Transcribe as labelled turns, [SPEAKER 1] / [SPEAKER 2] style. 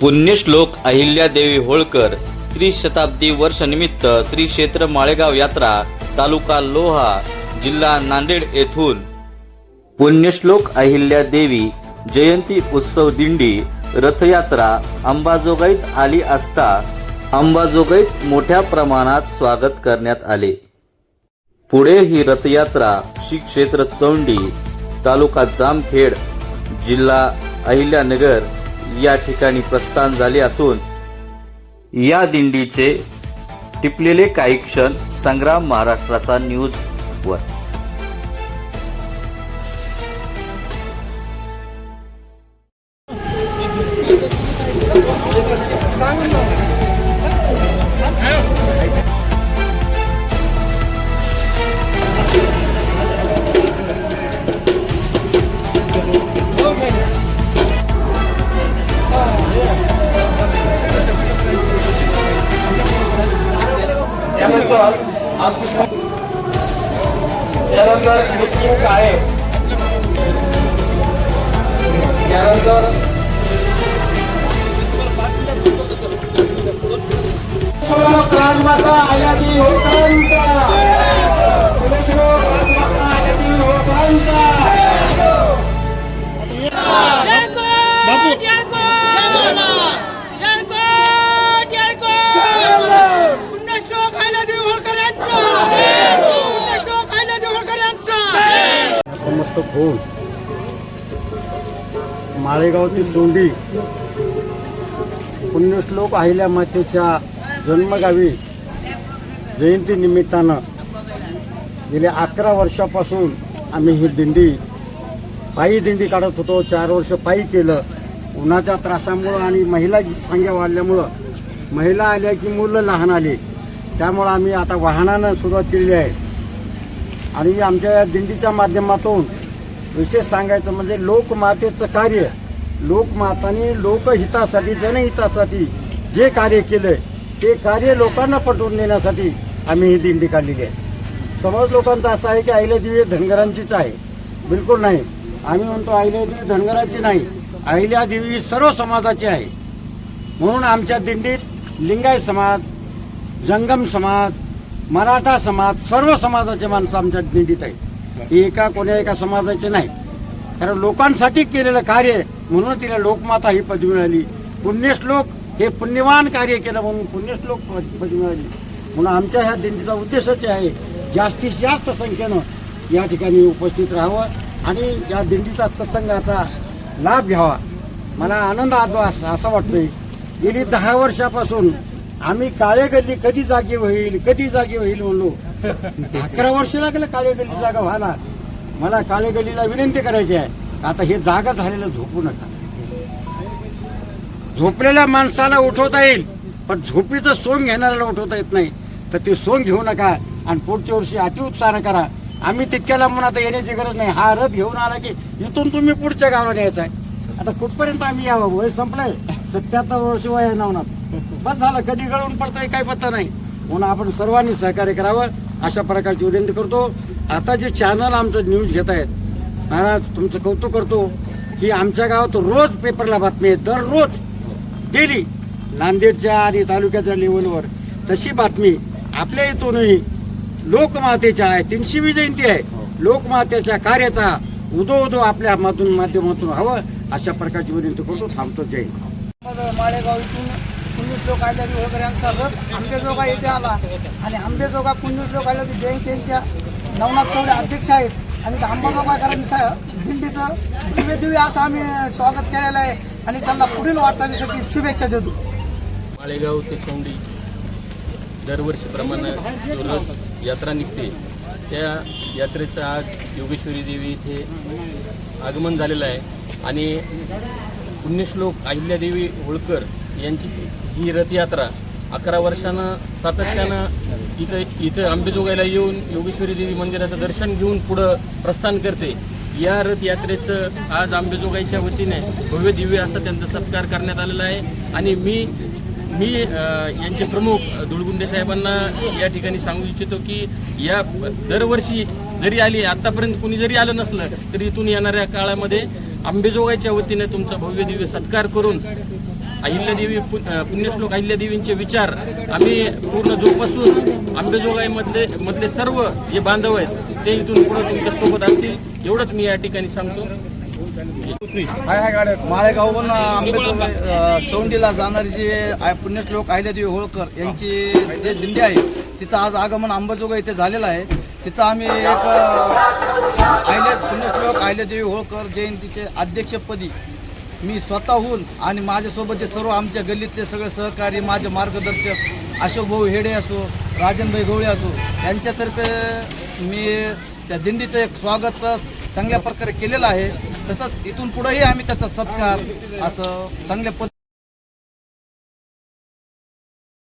[SPEAKER 1] पुण्यश्लोक अहिल्यादेवी होळकर त्रिशताब्दी वर्षनिमित्त श्री क्षेत्र माळेगाव यात्रा तालुका लोहा जिल्हा नांदेड येथून. पुण्यश्लोक अहिल्यादेवी जयंती उत्सव दिंडी रथयात्रा अंबाजोगाईत आली असता अंबाजोगाईत मोठ्या प्रमाणात स्वागत करण्यात आले. पुढे ही रथयात्रा श्री क्षेत्र चौंडी तालुका जामखेड जिल्हा अहिल्यानगर या ठिकाणी प्रस्थान झाले असून या दिंडीचे टिपलेले काही क्षण संग्राम महाराष्ट्राचा न्यूज वर.
[SPEAKER 2] त्यानंतर नितीन काळे त्यानंतर प्राणमाता आयादी होळकरांचा
[SPEAKER 3] नतमस्तक होऊन माळेगावची सोंडी. पुण्यश्लोक अहिल्या मातेच्या जन्मगावी जयंतीनिमित्तानं गेल्या अकरा वर्षापासून आम्ही ही दिंडी पायी दिंडी काढत होतो. चार वर्ष पायी केलं. उन्हाच्या त्रासामुळं आणि महिला संख्या वाढल्यामुळं. महिला आल्या की मुलं लहान आली. त्यामुळं आम्ही आता वाहनानं सुरुवात केली आहे. आणि आमच्या या दिंडीच्या माध्यमातून विशेष सांगायचं म्हणजे लोकमातेचं कार्य. लोकमाताने लोकहितासाठी जनहितासाठी जे कार्य केलंय ते कार्य लोकांना पटवून देण्यासाठी आम्ही ही दिंडी काढलेली आहे. समज लोकांचा असं आहे की अहिल्यादेवी धनगरांचीच आहे. बिलकुल नाही. आम्ही म्हणतो अहिल्यादेवी धनगराची नाही. अहिल्यादेवी ही सर्व समाजाची आहे. म्हणून आमच्या दिंडीत लिंगायत समाज जंगम समाज मराठा समाज सर्व समाजाचे माणसं आमच्या दिंडीत आहेत. ही एका कोण्या एका समाजाचे नाही. कारण लोकांसाठी केलेलं कार्य म्हणून तिला लोकमाता ही पदवी मिळाली. पुण्यश्लोक हे पुण्यवान कार्य केलं म्हणून पुण्यश्लोक पदवी मिळाली. म्हणून आमच्या ह्या दिंडीचा उद्देशच आहे जास्तीत जास्त संख्येनं या ठिकाणी उपस्थित राहावं आणि या दिंडीचा सत्संगाचा लाभ घ्यावा. मला आनंद आज असा वाटतोय. गेली दहा वर्षापासून आम्ही काळे गल्ली कधी जागी होईल कधी जागी होईल म्हणलो. अकरा वर्ष लागलं काळे गल्ली जागा व्हायला. मला काळे गल्लीला विनंती करायची आहे. आता हे जागा झालेलं झोपू नका. झोपलेल्या माणसाला उठवता येईल पण झोपीचं सोंग घेणाऱ्याला उठवता येत नाही. तर ते सोंग घेऊ नका आणि पुढच्या वर्षी अतिउत्साहानं करा. आम्ही तितक्याला म्हणून आता येण्याची गरज नाही. हा रथ घेऊन आला की इथून तुम्ही पुढच्या गावाला यायचा आहे. आता कुठपर्यंत आम्ही यावं? वय संपलंय. सत्याहत्तर वर्ष वय आहे बस झालं. कधी गळून पडतंय काही पत्ता नाही. म्हणून आपण सर्वांनी सहकार्य करावं अशा प्रकारची विनंती करतो. आता जे चॅनल आमचं न्यूज घेत आहेत महाराज तुमचं कौतुक करतो. की आमच्या गावात रोज पेपरला बातमी आहे. दररोज डेली नांदेडच्या आणि तालुक्याच्या लेवलवर तशी बातमी आपल्या इथूनही लोकमातेच्या आहे. तीनशेवी जयंती आहे. लोकमातेच्या कार्याचा उदो उदो आपल्या माध्यमातून हवं अशा प्रकारची विनंती करतो. थांबतो. जय
[SPEAKER 2] माळेगाव इथून पुण्यश्लोक आल्यादी वगैरे यांचा रथ आंबेजोगा येथे आला. आणि आंबेजोगा पुण्यश्लोक आल्यादी जयंती यांच्या नवनाथ चौधरी अध्यक्ष आहेत. आणि त्या अंबाजोगाकरांचा दिंडीचं दिव्य दिव्य असं आम्ही स्वागत केलेलं आहे. आणि त्यांना पुढील वाटचालीसाठी शुभेच्छा देतो.
[SPEAKER 4] माळेगाव ते चोंडी दरवर्षीप्रमाणे जो रथ यात्रा निघते त्या यात्रेचं आज योगेश्वरी देवी इथे आगमन झालेलं आहे. आणि पुण्यश्लोक अहिल्यादेवी होळकर यांची ही रथयात्रा अकरा वर्षानं सातत्यानं इथं इथं आंबेजोगाईला येऊन योगेश्वरी देवी मंदिराचं दर्शन घेऊन पुढं प्रस्थान करते. या रथयात्रेचं आज आंबेजोगाईच्या वतीने भव्य दिव्य असा त्यांचा सत्कार करण्यात आलेला आहे. आणि मी मी यांचे प्रमुख धुळगुंडे साहेबांना या ठिकाणी सांगू इच्छितो की या दरवर्षी जरी आली आतापर्यंत कुणी जरी आलं नसलं तरी इथून येणाऱ्या काळामध्ये आंबेजोगाईच्या वतीने तुमचा भव्य दिव्य सत्कार करून अहिल्यादेवी पु- पुण्यश्लोक अहिल्यादेवींचे विचार आम्ही पूर्ण जोपासून आंबेजोगाईमधले मधले सर्व जे बांधव आहेत ते इथून पुढे तुमच्यासोबत असतील एवढंच मी या ठिकाणी सांगतो.
[SPEAKER 5] माळेगावहून आंबेजोगाई चौंडीला जाणारी जी पुण्यश्लोक अहिल्यादेवी होळकर यांची जे दिंडी आहे तिचं आज आगमन आंबेजोगाई इथे झालेलं आहे. तिचं आम्ही एक अहिल्या पुण्यश्लोक अहिल्यादेवी होळकर जयंतीचे अध्यक्षपदी मी स्वतःहून आणि माझ्यासोबतचे सर्व आमच्या गल्लीतले सगळे सहकारी माझे मार्गदर्शक अशोक भाऊ हेडे असो राजनभाई गवळे असो यांच्यातर्फे मी त्या दिंडीचं एक स्वागत चांगल्या प्रकारे केलेलं आहे. तसंच इथून पुढेही आम्ही त्याचा सत्कार असं चांगल्या पद्धतीने